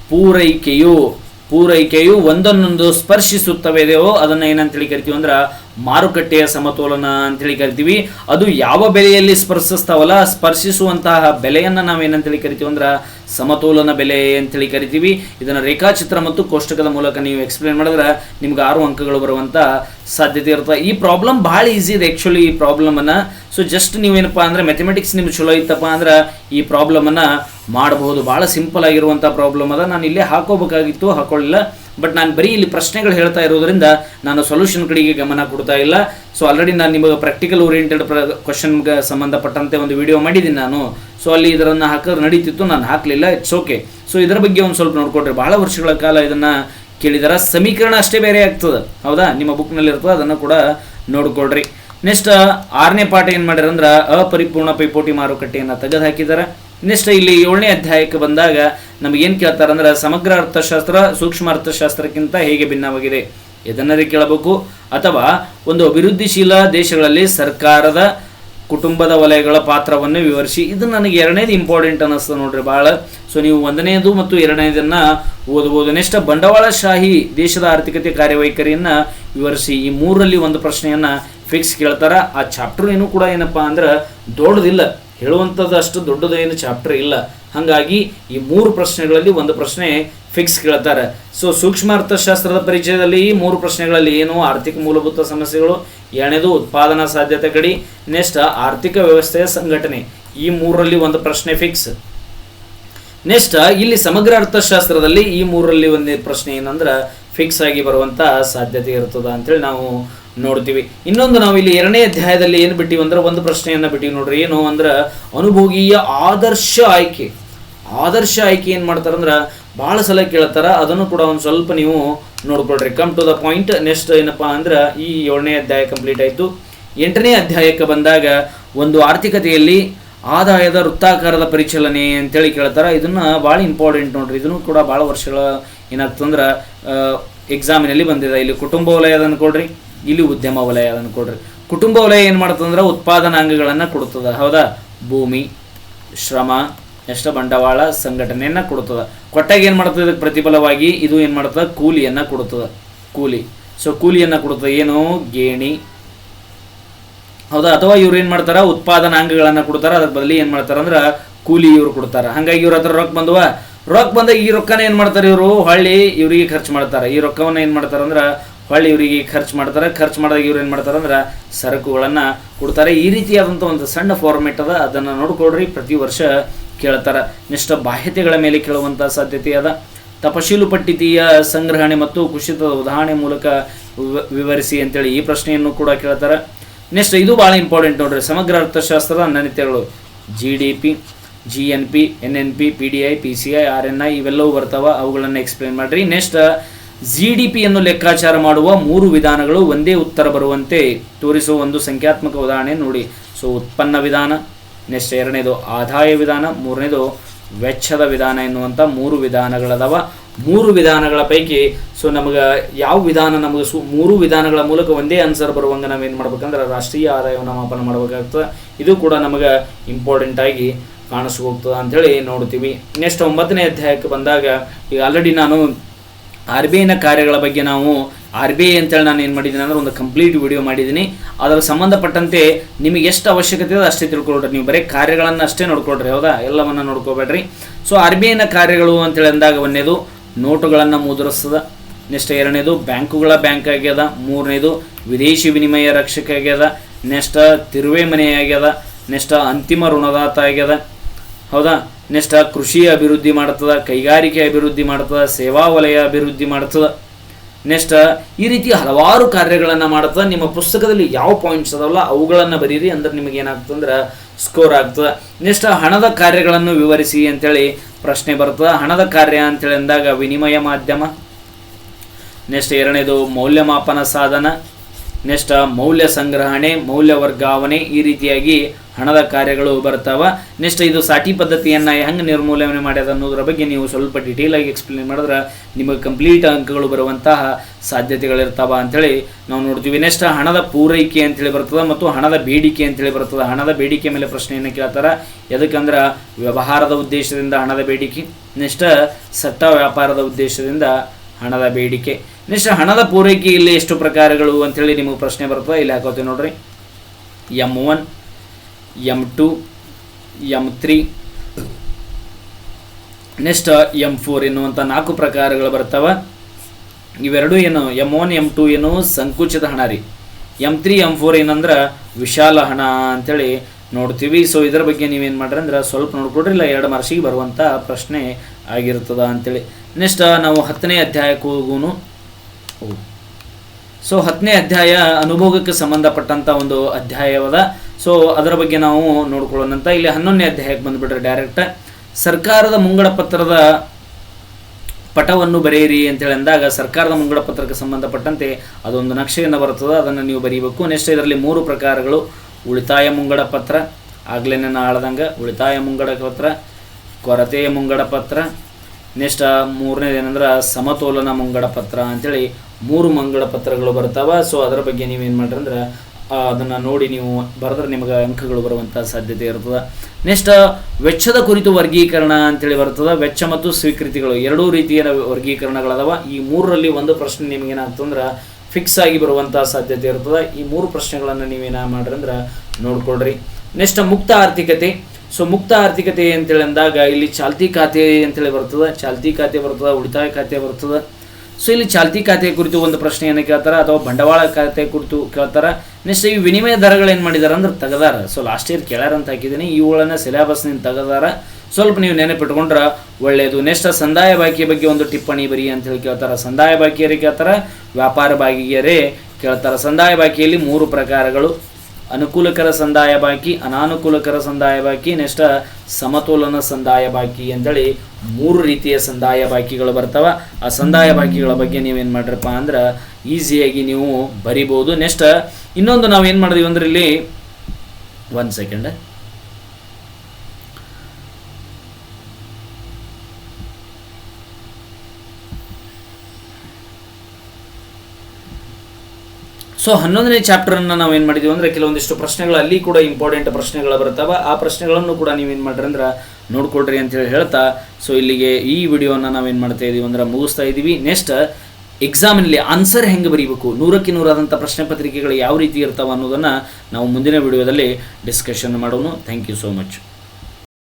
ಪೂರೈಕೆಯು ಪೂರೈಕೆಯು ಒಂದನ್ನೊಂದು ಸ್ಪರ್ಶಿಸುತ್ತವೆಯೋ ಅದನ್ನು ಏನಂತೇಳಿ ಕರಿತೀವಿ ಅಂದ್ರೆ ಮಾರುಕಟ್ಟೆಯ ಸಮತೋಲನ ಅಂತೇಳಿ ಕರಿತೀವಿ. ಅದು ಯಾವ ಬೆಲೆಯಲ್ಲಿ ಸ್ಪರ್ಶಿಸ್ತಾವಲ್ಲ, ಸ್ಪರ್ಶಿಸುವಂತಹ ಬೆಲೆಯನ್ನು ನಾವೇನಂತೇಳಿ ಕರಿತೀವಿ ಅಂದ್ರೆ ಸಮತೋಲನ ಬೆಲೆ ಅಂತೇಳಿ ಕರಿತೀವಿ. ಇದನ್ನು ರೇಖಾಚಿತ್ರ ಮತ್ತು ಕೋಷ್ಟಕದ ಮೂಲಕ ನೀವು ಎಕ್ಸ್ಪ್ಲೇನ್ ಮಾಡಿದ್ರೆ ನಿಮ್ಗೆ ಆರು ಅಂಕಗಳು ಬರುವಂಥ ಸಾಧ್ಯತೆ ಇರುತ್ತೆ. ಈ ಪ್ರಾಬ್ಲಮ್ ಭಾಳ ಈಸಿ ಇದೆ ಆ್ಯಕ್ಚುಲಿ ಈ ಪ್ರಾಬ್ಲಮನ್ನು ಸೊ ಜಸ್ಟ್ ನೀವೇನಪ್ಪ ಅಂದರೆ ಮೆಥಮೆಟಿಕ್ಸ್ ನಿಮ್ಗೆ ಚಲೋ ಇತ್ತಪ್ಪ ಅಂದ್ರೆ ಈ ಪ್ರಾಬ್ಲಮನ್ನು ಮಾಡಬಹುದು. ಭಾಳ ಸಿಂಪಲ್ ಆಗಿರುವಂಥ ಪ್ರಾಬ್ಲಮ್ ಅದ. ನಾನು ಇಲ್ಲೇ ಹಾಕೋಬೇಕಾಗಿತ್ತು, ಹಾಕೊಳ್ಳಿಲ್ಲ. ಬಟ್ ನಾನು ಬರೀ ಇಲ್ಲಿ ಪ್ರಶ್ನೆಗಳು ಹೇಳ್ತಾ ಇರೋದ್ರಿಂದ ನಾನು ಸೊಲ್ಯೂಷನ್ ಕಡೆಗೆ ಗಮನ ಕೊಡ್ತಾ ಇಲ್ಲ. ಸೊ ಆಲ್ರೆಡಿ ನಾನು ನಿಮಗೆ ಪ್ರಾಕ್ಟಿಕಲ್ ಓರಿಯೆಂಟೆಡ್ ಪ್ರ ಕ್ವಶನ್ಗೆ ಸಂಬಂಧಪಟ್ಟಂತೆ ಒಂದು ವಿಡಿಯೋ ಮಾಡಿದ್ದೀನಿ ನಾನು. ಸೊ ಅಲ್ಲಿ ಇದರನ್ನು ಹಾಕಿದ್ರೆ ನಡೀತಿತ್ತು, ನಾನು ಹಾಕಲಿಲ್ಲ ಇಟ್ಸ್ ಓಕೆ ಸೊ ಇದರ ಬಗ್ಗೆ ಒಂದು ಸ್ವಲ್ಪ ನೋಡ್ಕೊಡ್ರಿ ಬಹಳ ವರ್ಷಗಳ ಕಾಲ ಇದನ್ನು ಕೇಳಿದಾರ. ಸಮೀಕರಣ ಅಷ್ಟೇ ಬೇರೆ ಆಗ್ತದೆ. ಹೌದಾ? ನಿಮ್ಮ ಬುಕ್ನಲ್ಲಿ ಇರ್ತದೆ, ಅದನ್ನು ಕೂಡ ನೋಡ್ಕೊಳ್ರಿ. ನೆಕ್ಸ್ಟ್ ಆರನೇ ಪಾಠ ಏನು ಮಾಡ್ಯಾರಂದ್ರೆ ಅಪರಿಪೂರ್ಣ ಪೈಪೋಟಿ ಮಾರುಕಟ್ಟೆಯನ್ನು ತೆಗೆದು ಹಾಕಿದ್ದಾರೆ ನೆಕ್ಸ್ಟ್ ಇಲ್ಲಿ ಏಳನೇ ಅಧ್ಯಾಯಕ್ಕೆ ಬಂದಾಗ ನಮ್ಗೆ ಏನು ಕೇಳ್ತಾರೆ ಅಂದ್ರೆ ಸಮಗ್ರ ಅರ್ಥಶಾಸ್ತ್ರ, ಸೂಕ್ಷ್ಮ ಅರ್ಥಶಾಸ್ತ್ರಕ್ಕಿಂತ ಹೇಗೆ ಭಿನ್ನವಾಗಿದೆ? ಇದನ್ನದೇ ಕೇಳಬೇಕು. ಅಥವಾ ಒಂದು ಅಭಿವೃದ್ಧಿಶೀಲ ದೇಶಗಳಲ್ಲಿ ಸರ್ಕಾರದ ಕುಟುಂಬದ ವಲಯಗಳ ಪಾತ್ರವನ್ನು ವಿವರಿಸಿ. ಇದು ನನಗೆ ಎರಡನೇದು ಇಂಪಾರ್ಟೆಂಟ್ ಅನ್ನಿಸ್ತದೆ ನೋಡ್ರಿ ಭಾಳ ಸೊ ನೀವು ಒಂದನೇದು ಮತ್ತು ಎರಡನೇದನ್ನ ಓದಬಹುದು ನೆಕ್ಸ್ಟ್ ಬಂಡವಾಳಶಾಹಿ ದೇಶದ ಆರ್ಥಿಕತೆ ಕಾರ್ಯವೈಖರಿಯನ್ನು ವಿವರಿಸಿ. ಈ ಮೂರರಲ್ಲಿ ಒಂದು ಪ್ರಶ್ನೆಯನ್ನ ಫಿಕ್ಸ್ ಕೇಳ್ತಾರೆ. ಆ ಚಾಪ್ಟರ್ ಏನು ಕೂಡ ಏನಪ್ಪಾ ಅಂದ್ರೆ ದೊಡ್ಡದಿಲ್ಲ. ಹೇಳುವಂಥದ್ದು ಅಷ್ಟು ದೊಡ್ಡದೇನು ಚಾಪ್ಟರ್ ಇಲ್ಲ. ಹಾಗಾಗಿ ಈ ಮೂರು ಪ್ರಶ್ನೆಗಳಲ್ಲಿ ಒಂದು ಪ್ರಶ್ನೆ ಫಿಕ್ಸ್ ಕೇಳ್ತಾರೆ. ಸೊ ಸೂಕ್ಷ್ಮ ಅರ್ಥಶಾಸ್ತ್ರದ ಪರಿಚಯದಲ್ಲಿ ಈ ಮೂರು ಪ್ರಶ್ನೆಗಳಲ್ಲಿ ಏನು? ಆರ್ಥಿಕ ಮೂಲಭೂತ ಸಮಸ್ಯೆಗಳು ಎಣೆದು ಉತ್ಪಾದನಾ ಸಾಧ್ಯತೆ ಕಡಿ ನೆಕ್ಸ್ಟ್ ಆರ್ಥಿಕ ವ್ಯವಸ್ಥೆಯ ಸಂಘಟನೆ. ಈ ಮೂರರಲ್ಲಿ ಒಂದು ಪ್ರಶ್ನೆ ಫಿಕ್ಸ್ ನೆಕ್ಸ್ಟ್ ಇಲ್ಲಿ ಸಮಗ್ರ ಅರ್ಥಶಾಸ್ತ್ರದಲ್ಲಿ ಈ ಮೂರರಲ್ಲಿ ಒಂದು ಪ್ರಶ್ನೆ ಏನಂದ್ರೆ ಫಿಕ್ಸ್ ಆಗಿ ಬರುವಂಥ ಸಾಧ್ಯತೆ ಇರ್ತದ ಅಂತೇಳಿ ನಾವು ನೋಡ್ತೀವಿ. ಇನ್ನೊಂದು ನಾವು ಇಲ್ಲಿ ಎರಡನೇ ಅಧ್ಯಾಯದಲ್ಲಿ ಏನು ಬಿಟ್ಟಿವಿ ಅಂದ್ರೆ ಒಂದು ಪ್ರಶ್ನೆಯನ್ನ ಬಿಟ್ಟಿವಿ ನೋಡ್ರಿ. ಏನು ಅಂದ್ರೆ ಅನುಭೋಗೀಯ ಆದರ್ಶ ಆಯ್ಕೆ. ಆದರ್ಶ ಆಯ್ಕೆ ಏನು ಮಾಡ್ತಾರೆ ಅಂದ್ರೆ ಭಾಳ ಸಲ ಕೇಳ್ತಾರ, ಅದನ್ನು ಕೂಡ ಒಂದು ಸ್ವಲ್ಪ ನೀವು ನೋಡ್ಕೊಳ್ರಿ. Come to the point next ಏನಪ್ಪಾ ಅಂದ್ರೆ ಈ ಏಳನೇ ಅಧ್ಯಾಯ ಕಂಪ್ಲೀಟ್ ಆಯಿತು. ಎಂಟನೇ ಅಧ್ಯಾಯಕ್ಕೆ ಬಂದಾಗ ಒಂದು ಆರ್ಥಿಕತೆಯಲ್ಲಿ ಆದಾಯದ ವೃತ್ತಾಕಾರದ ಪರಿಚಲನೆ ಅಂತೇಳಿ ಕೇಳ್ತಾರೆ. ಇದನ್ನ ಭಾಳ ಇಂಪಾರ್ಟೆಂಟ್ ನೋಡ್ರಿ. ಇದನ್ನು ಕೂಡ ಭಾಳ ವರ್ಷಗಳ ಏನಾಗ್ತಂದ್ರೆ ಎಕ್ಸಾಮಿನಲ್ಲಿ ಬಂದಿದೆ. ಇಲ್ಲಿ ಕುಟುಂಬ ವಲಯದ ಅನ್ಕೊಡ್ರಿ ಇಲ್ಲಿ ಉದ್ಯಮ ವಲಯ ಕೊಡ್ರಿ. ಕುಟುಂಬ ವಲಯ ಏನು ಮಾಡ್ತಂದ್ರೆ ಉತ್ಪಾದನಾಂಗಗಳನ್ನು ಕೊಡ್ತದ. ಹೌದಾ? ಭೂಮಿ, ಶ್ರಮ ಎಷ್ಟು ಬಂಡವಾಳ ಸಂಘಟನೆಯನ್ನು ಕೊಡ್ತದ. ಕೊಟ್ಟಾಗ ಏನು ಮಾಡ್ತದೆ ಇದಕ್ಕೆ ಪ್ರತಿಫಲವಾಗಿ ಇದು ಏನು ಮಾಡ್ತದೆ ಕೂಲಿಯನ್ನು ಕೊಡ್ತದ. ಕೂಲಿ. ಸೊ ಕೂಲಿಯನ್ನು ಕೊಡ್ತದೆ ಏನು? ಗೇಣಿ. ಹೌದಾ? ಅಥವಾ ಇವ್ರು ಏನು ಮಾಡ್ತಾರೆ? ಉತ್ಪಾದನಾಂಗಗಳನ್ನು ಕೊಡ್ತಾರೆ. ಅದ್ರ ಬದಲಿ ಏನು ಮಾಡ್ತಾರೆ ಅಂದ್ರೆ ಕೂಲಿ ಇವ್ರು ಕೊಡ್ತಾರೆ. ಹಾಗಾಗಿ ಇವ್ರ ಹತ್ರ ರೊಕ್ಕ ಬಂದವ? ರೊಕ್ಕ ಬಂದಾಗ ಈ ರೊಕ್ಕನ ಏನು ಮಾಡ್ತಾರೆ ಇವರು? ಹೊಳ್ಳಿ ಇವರಿಗೆ ಖರ್ಚು ಮಾಡ್ತಾರೆ. ಈ ರೊಕ್ಕವನ್ನು ಏನು ಮಾಡ್ತಾರೆ ಅಂದ್ರೆ ಹೊಳ್ಳಿ ಇವರಿಗೆ ಖರ್ಚು ಮಾಡ್ತಾರೆ. ಖರ್ಚು ಮಾಡಿದಾಗ ಇವ್ರು ಏನು ಮಾಡ್ತಾರೆ ಅಂದ್ರೆ ಸರಕುಗಳನ್ನು ಕೊಡ್ತಾರೆ. ಈ ರೀತಿಯಾದಂಥ ಒಂದು ಸಣ್ಣ ಫಾರ್ಮೆಟ್ ಅದ. ಅದನ್ನು ನೋಡ್ಕೊಳ್ರಿ. ಪ್ರತಿ ವರ್ಷ ಕೇಳ್ತಾರೆ. ನೆಕ್ಸ್ಟ್ ಬಾಹ್ಯತೆಗಳ ಮೇಲೆ ಕೇಳುವಂಥ ಸಾಧ್ಯತೆ ಅದ. ತಪಶೀಲು ಪಟ್ಟಿತಿಯ ಸಂಗ್ರಹಣೆ ಮತ್ತು ಕುಸಿತದ ಉದಾಹರಣೆ ಮೂಲಕ ವಿವ- ವಿವರಿಸಿ ಅಂತೇಳಿ ಈ ಪ್ರಶ್ನೆಯನ್ನು ಕೂಡ ಕೇಳ್ತಾರೆ. ನೆಕ್ಸ್ಟ್ ಇದು ಭಾಳ ಇಂಪಾರ್ಟೆಂಟ್ ನೋಡ್ರಿ. ಸಮಗ್ರ ಅರ್ಥಶಾಸ್ತ್ರದ ಅನ್ಯತೆಗಳು G D P G N P N N P P D I P C I R N I ಇವೆಲ್ಲವೂ ಬರ್ತಾವ. ಅವುಗಳನ್ನು ಎಕ್ಸ್ಪ್ಲೇನ್ ಮಾಡಿರಿ. ನೆಕ್ಸ್ಟ್ ಜಿ ಡಿ ಲೆಕ್ಕಾಚಾರ ಮಾಡುವ ಮೂರು ವಿಧಾನಗಳು ಒಂದೇ ಉತ್ತರ ಬರುವಂತೆ ತೋರಿಸುವ ಒಂದು ಸಂಖ್ಯಾತ್ಮಕ ಉದಾಹರಣೆ ನೋಡಿ. ಸೊ ಉತ್ಪನ್ನ ವಿಧಾನ, ನೆಕ್ಸ್ಟ್ ಎರಡನೇದು ಆದಾಯ ವಿಧಾನ, ಮೂರನೇದು ವೆಚ್ಚದ ವಿಧಾನ ಎನ್ನುವಂಥ ಮೂರು ವಿಧಾನಗಳದಾವ. ಮೂರು ವಿಧಾನಗಳ ಪೈಕಿ ಸೊ ನಮಗೆ ಯಾವ ವಿಧಾನ ನಮಗೆ ಸು, ಮೂರು ವಿಧಾನಗಳ ಮೂಲಕ ಒಂದೇ ಆನ್ಸರ್ ಬರುವಂಗೆ ನಾವೇನು ಮಾಡ್ಬೇಕಂದ್ರೆ ರಾಷ್ಟ್ರೀಯ ಆದಾಯವನ್ನು ಮಾಪನ ಮಾಡಬೇಕಾಗ್ತದೆ. ಇದು ಕೂಡ ನಮಗೆ ಇಂಪಾರ್ಟೆಂಟ್ ಆಗಿ ಕಾಣಿಸ್ಕೋಗ್ತದೆ ಅಂಥೇಳಿ ನೋಡ್ತೀವಿ. ನೆಕ್ಸ್ಟ್ ಒಂಬತ್ತನೇ ಅಧ್ಯಾಯಕ್ಕೆ ಬಂದಾಗ ಈಗ ಆಲ್ರೆಡಿ ನಾನು ಆರ್ ಬಿ ಐನ ಕಾರ್ಯಗಳ ಬಗ್ಗೆ ನಾವು ಆರ್ ಬಿ ಐ ಅಂತೇಳಿ ನಾನು ಏನು ಮಾಡಿದ್ದೀನಿ ಅಂದ್ರೆ ಒಂದು ಕಂಪ್ಲೀಟ್ ವಿಡಿಯೋ ಮಾಡಿದ್ದೀನಿ. ಅದರ ಸಂಬಂಧಪಟ್ಟಂತೆ ನಿಮಗೆ ಎಷ್ಟು ಅವಶ್ಯಕತೆ ಇದೆ ಅಷ್ಟೇ ತಿಳ್ಕೊಳ್ರಿ. ನೀವು ಬರೀ ಕಾರ್ಯಗಳನ್ನು ಅಷ್ಟೇ ನೋಡ್ಕೊಳ್ರಿ, ಹೌದಾ? ಎಲ್ಲವನ್ನು ನೋಡ್ಕೋಬೇಡ್ರಿ. ಸೊ ಆರ್ ಬಿ ಐನ ಕಾರ್ಯಗಳು ಅಂತೇಳಿ ಅಂದಾಗ ಒಂದೇದು, ನೋಟುಗಳನ್ನು ಮುದ್ರಿಸ್ತದ. ನೆಕ್ಸ್ಟ್ ಎರಡನೇದು, ಬ್ಯಾಂಕುಗಳ ಬ್ಯಾಂಕ್ ಆಗ್ಯದ. ಮೂರನೇದು, ವಿದೇಶಿ ವಿನಿಮಯ ರಕ್ಷಕ ಆಗ್ಯದ. ನೆಕ್ಸ್ಟ್ ತಿರುವೆ ಮನೆ ಆಗ್ಯದ. ನೆಕ್ಸ್ಟ್ ಅಂತಿಮ ಋಣದಾತ ಆಗ್ಯದ. ಹೌದಾ? ನೆಕ್ಸ್ಟ್ ಕೃಷಿ ಅಭಿವೃದ್ಧಿ ಮಾಡ್ತದ, ಕೈಗಾರಿಕೆ ಅಭಿವೃದ್ಧಿ ಮಾಡ್ತದ, ಸೇವಾ ವಲಯ ಅಭಿವೃದ್ಧಿ ಮಾಡ್ತದ. ನೆಕ್ಸ್ಟ್, ಈ ರೀತಿ ಹಲವಾರು ಕಾರ್ಯಗಳನ್ನು ಮಾಡ್ತದೆ. ನಿಮ್ಮ ಪುಸ್ತಕದಲ್ಲಿ ಯಾವ ಪಾಯಿಂಟ್ಸ್ ಅದಾವಲ್ಲ ಅವುಗಳನ್ನು ಬರೀರಿ ಅಂದ್ರೆ ನಿಮಗೆ ಏನಾಗ್ತದಂದ್ರೆ ಸ್ಕೋರ್ ಆಗ್ತದೆ. ನೆಕ್ಸ್ಟ್, ಹಣದ ಕಾರ್ಯಗಳನ್ನು ವಿವರಿಸಿ ಅಂತೇಳಿ ಪ್ರಶ್ನೆ ಬರ್ತದೆ. ಹಣದ ಕಾರ್ಯ ಅಂತೇಳಿ ಅಂದಾಗ ವಿನಿಮಯ ಮಾಧ್ಯಮ. ನೆಕ್ಸ್ಟ್, ಎರಡನೇದು ಮೌಲ್ಯಮಾಪನ ಸಾಧನ. ನೆಕ್ಸ್ಟ್ ಮೌಲ್ಯ ಸಂಗ್ರಹಣೆ, ಮೌಲ್ಯ ವರ್ಗಾವಣೆ ಈ ರೀತಿಯಾಗಿ ಹಣದ ಕಾರ್ಯಗಳು ಬರ್ತಾವ. ನೆಕ್ಸ್ಟ್ ಇದು ಸಾಟಿ ಪದ್ಧತಿಯನ್ನು ಹೆಂಗೆ ನಿರ್ಮೂಲನೆ ಮಾಡ್ಯದ ಅನ್ನೋದ್ರ ಬಗ್ಗೆ ನೀವು ಸ್ವಲ್ಪ ಡೀಟೇಲಾಗಿ ಎಕ್ಸ್ಪ್ಲೇನ್ ಮಾಡಿದ್ರೆ ನಿಮಗೆ ಕಂಪ್ಲೀಟ್ ಅಂಕಗಳು ಬರುವಂತಹ ಸಾಧ್ಯತೆಗಳಿರ್ತಾವ ಅಂಥೇಳಿ ನಾವು ನೋಡ್ತೀವಿ. ನೆಕ್ಸ್ಟ್ ಹಣದ ಪೂರೈಕೆ ಅಂತೇಳಿ ಬರ್ತದೆ ಮತ್ತು ಹಣದ ಬೇಡಿಕೆ ಅಂತೇಳಿ ಬರ್ತದೆ. ಹಣದ ಬೇಡಿಕೆ ಮೇಲೆ ಪ್ರಶ್ನೆಯನ್ನು ಕೇಳ್ತಾರೆ. ಎದಕ್ಕಂದ್ರೆ ವ್ಯವಹಾರದ ಉದ್ದೇಶದಿಂದ ಹಣದ ಬೇಡಿಕೆ, ನೆಕ್ಸ್ಟ್ ಸಟ್ಟ ವ್ಯಾಪಾರದ ಉದ್ದೇಶದಿಂದ ಹಣದ ಬೇಡಿಕೆ. ನೆಕ್ಸ್ಟ್ ಹಣದ ಪೂರೈಕೆಯಲ್ಲಿ ಎಷ್ಟು ಪ್ರಕಾರಗಳು ಅಂಥೇಳಿ ನಿಮಗೆ ಪ್ರಶ್ನೆ ಬರ್ತದೆ ಇಲ್ಲಿ ಹಾಕೋತೀವಿ ನೋಡ್ರಿ. M one, M two, M three, next M four ಎನ್ನುವಂಥ ನಾಲ್ಕು ಪ್ರಕಾರಗಳು ಬರ್ತವೆ. ಇವೆರಡು ಏನು? ಎಂ ಒನ್, ಎಂ ಟು ಏನು ಸಂಕುಚಿತ ಹಣ ರೀ. ಎಂ ತ್ರೀ, ಎಂ ಫೋರ್ ಏನಂದ್ರೆ ವಿಶಾಲ ಹಣ ಅಂಥೇಳಿ ನೋಡ್ತೀವಿ. ಸೊ ಇದರ ಬಗ್ಗೆ ನೀವೇನು ಮಾಡ್ರಿ ಅಂದ್ರೆ ಸ್ವಲ್ಪ ನೋಡ್ಕೊಡ್ರಿ, ಇಲ್ಲ ಎರಡು ಮಾರ್ಷಿಗೆ ಬರುವಂಥ ಪ್ರಶ್ನೆ ಆಗಿರ್ತದ ಅಂತೇಳಿ. ನೆಕ್ಸ್ಟ್ ನಾವು ಹತ್ತನೇ ಅಧ್ಯಾಯಕ್ಕೆ ಸೊ ಹತ್ತನೇ ಅಧ್ಯಾಯ ಅನುಭೋಗಕ್ಕೆ ಸಂಬಂಧಪಟ್ಟಂಥ ಒಂದು ಅಧ್ಯಾಯವದ. ಸೊ ಅದರ ಬಗ್ಗೆ ನಾವು ನೋಡ್ಕೊಳ್ಳೋಣಂತ. ಇಲ್ಲಿ ಹನ್ನೊಂದನೇ ಅಧ್ಯಾಯಕ್ಕೆ ಬಂದುಬಿಟ್ರೆ ಡೈರೆಕ್ಟ್ ಸರ್ಕಾರದ ಮುಂಗಡ ಪತ್ರದ ಪಟವನ್ನು ಬರೆಯಿರಿ ಅಂತೇಳಿ ಅಂದಾಗ, ಸರ್ಕಾರದ ಮುಂಗಡ ಪತ್ರಕ್ಕೆ ಸಂಬಂಧಪಟ್ಟಂತೆ ಅದೊಂದು ನಕ್ಷೆಯನ್ನು ಬರುತ್ತದೆ. ಅದನ್ನು ನೀವು ಬರೀಬೇಕು. ನೆಕ್ಸ್ಟ್ ಇದರಲ್ಲಿ ಮೂರು ಪ್ರಕಾರಗಳು. ಉಳಿತಾಯ ಮುಂಗಡ ಪತ್ರ ಆಗಲೇ ನಾನು ಆಳ್ದಂಗೆ ಉಳಿತಾಯ ಮುಂಗಡ ಪತ್ರ, ಕೊರತೆಯ ಮುಂಗಡ ಪತ್ರ ನೆಕ್ಸ್ಟ್ ಮೂರನೇದು ಏನಂದ್ರೆ ಸಮತೋಲನ ಮಂಗಳ ಪತ್ರ ಅಂಥೇಳಿ ಮೂರು ಮಂಗಳ ಪತ್ರಗಳು ಬರ್ತಾವೆ. ಸೊ ಅದರ ಬಗ್ಗೆ ನೀವೇನು ಮಾಡ್ರಿ ಅಂದ್ರೆ ಅದನ್ನು ನೋಡಿ ನೀವು ಬರೆದ್ರೆ ನಿಮಗೆ ಅಂಕಗಳು ಬರುವಂಥ ಸಾಧ್ಯತೆ ಇರ್ತದೆ. ನೆಕ್ಸ್ಟ್, ವೆಚ್ಚದ ಕುರಿತು ವರ್ಗೀಕರಣ ಅಂತೇಳಿ ಬರ್ತದೆ. ವೆಚ್ಚ ಮತ್ತು ಸ್ವೀಕೃತಿಗಳು ಎರಡೂ ರೀತಿಯ ವರ್ಗೀಕರಣಗಳದಾವ. ಈ ಮೂರರಲ್ಲಿ ಒಂದು ಪ್ರಶ್ನೆ ನಿಮಗೇನಾಗ್ತಂದ್ರೆ ಫಿಕ್ಸ್ ಆಗಿ ಬರುವಂಥ ಸಾಧ್ಯತೆ ಇರ್ತದೆ. ಈ ಮೂರು ಪ್ರಶ್ನೆಗಳನ್ನು ನೀವೇನ ಮಾಡ್ರಿ ಅಂದ್ರೆ, ನೋಡ್ಕೊಳ್ರಿ. ನೆಕ್ಸ್ಟ್, ಮುಕ್ತ ಆರ್ಥಿಕತೆ. ಸೊ ಮುಕ್ತ ಆರ್ಥಿಕತೆ ಅಂತೇಳಿ ಅಂದಾಗ ಇಲ್ಲಿ ಚಾಲ್ತಿ ಖಾತೆ ಅಂತೇಳಿ ಬರ್ತದೆ, ಚಾಲ್ತಿ ಖಾತೆ ಬರ್ತದೆ, ಉಳಿತಾಯ ಖಾತೆ ಬರ್ತದೆ. ಸೊ ಇಲ್ಲಿ ಚಾಲ್ತಿ ಖಾತೆ ಕುರಿತು ಒಂದು ಪ್ರಶ್ನೆ ಪ್ರಶ್ನೆಯನ್ನು ಕೇಳ್ತಾರೆ ಅಥವಾ ಬಂಡವಾಳ ಖಾತೆ ಕುರಿತು ಕೇಳ್ತಾರೆ? ನೆಕ್ಸ್ಟ್ ಈ ವಿನಿಮಯ ದರಗಳು ಏನು ಮಾಡಿದಾರೆ ಅಂದ್ರೆ ತೆಗೆದಾರ. ಸೊ ಲಾಸ್ಟ್ ಇಯರ್ ಕೇಳ್ಯಾರ ಅಂತ ಹಾಕಿದ್ದೀನಿ ಇವುಗಳನ್ನ ಸಿಲೆಬಸ್ನಿಂದ ತೆಗೆದಾರ. ಸ್ವಲ್ಪ ನೀವು ನೆನಪಿಟ್ಕೊಂಡ್ರೆ ಒಳ್ಳೆಯದು ನೆಕ್ಸ್ಟ್ ಸಂದಾಯ ಬಾಕಿಯ ಬಗ್ಗೆ ಒಂದು ಟಿಪ್ಪಣಿ ಬರಿ ಅಂತ ಹೇಳಿ ಕೇಳ್ತಾರೆ. ಸಂದಾಯ ಬಾಕಿಯರೇ ಕೇಳ್ತಾರೆ, ವ್ಯಾಪಾರ ಬಾಕಿಯರೇ ಕೇಳ್ತಾರೆ. ಸಂದಾಯ ಬಾಕಿಯಲ್ಲಿ ಮೂರು ಪ್ರಕಾರಗಳು. ಅನುಕೂಲಕರ ಸಂದಾಯ ಬಾಕಿ, ಅನಾನುಕೂಲಕರ ಸಂದಾಯ ಬಾಕಿ ನೆಕ್ಸ್ಟ್ ಸಮತೋಲನ ಸಂದಾಯ ಬಾಕಿ ಅಂತೇಳಿ ಮೂರು ರೀತಿಯ ಸಂದಾಯ ಬಾಕಿಗಳು ಬರ್ತಾವ. ಆ ಸಂದಾಯ ಬಾಕಿಗಳ ಬಗ್ಗೆ ನೀವೇನು ಮಾಡ್ರಪ್ಪ ಅಂದ್ರೆ ಈಸಿಯಾಗಿ ನೀವು ಬರಿಬೋದು. ನೆಕ್ಸ್ಟ್ ಇನ್ನೊಂದು ನಾವು ಏನು ಮಾಡಿದೀವಿ ಅಂದ್ರೆ ಇಲ್ಲಿ ಒನ್ ಸೆಕೆಂಡ್ ಸೊ ಹನ್ನೊಂದನೇ ಚಾಪ್ಟರನ್ನು ನಾವು ಏನು ಮಾಡಿದ್ದೀವಿ ಅಂದರೆ ಕೆಲವೊಂದಿಷ್ಟು ಪ್ರಶ್ನೆಗಳು ಅಲ್ಲಿ ಕೂಡ ಇಂಪಾರ್ಟೆಂಟ್ ಪ್ರಶ್ನೆಗಳು ಬರ್ತಾವೆ ಆ ಪ್ರಶ್ನೆಗಳನ್ನು ಕೂಡ ನೀವೇನು ಮಾಡ್ರಿ ಅಂದ್ರೆ ನೋಡ್ಕೊಳ್ರಿ ಅಂತೇಳಿ ಹೇಳ್ತಾ ಸೊ ಇಲ್ಲಿಗೆ ಈ ವಿಡಿಯೋನ ನಾವೇನು ಮಾಡ್ತಾ ಇದೀವಿ ಅಂದ್ರೆ ಮುಗಿಸ್ತಾ ಇದ್ದೀವಿ ನೆಕ್ಸ್ಟ್ ಎಕ್ಸಾಮಿನಲ್ಲಿ ಆನ್ಸರ್ ಹೆಂಗೆ ಬರೀಬೇಕು? ನೂರಕ್ಕೆ ನೂರಾದಂಥ ಪ್ರಶ್ನೆ ಪತ್ರಿಕೆಗಳು ಯಾವ ರೀತಿ ಇರ್ತಾವೆ ಅನ್ನೋದನ್ನು ನಾವು ಮುಂದಿನ ವಿಡಿಯೋದಲ್ಲಿ ಡಿಸ್ಕಷನ್ ಮಾಡೋಣ. Thank you so much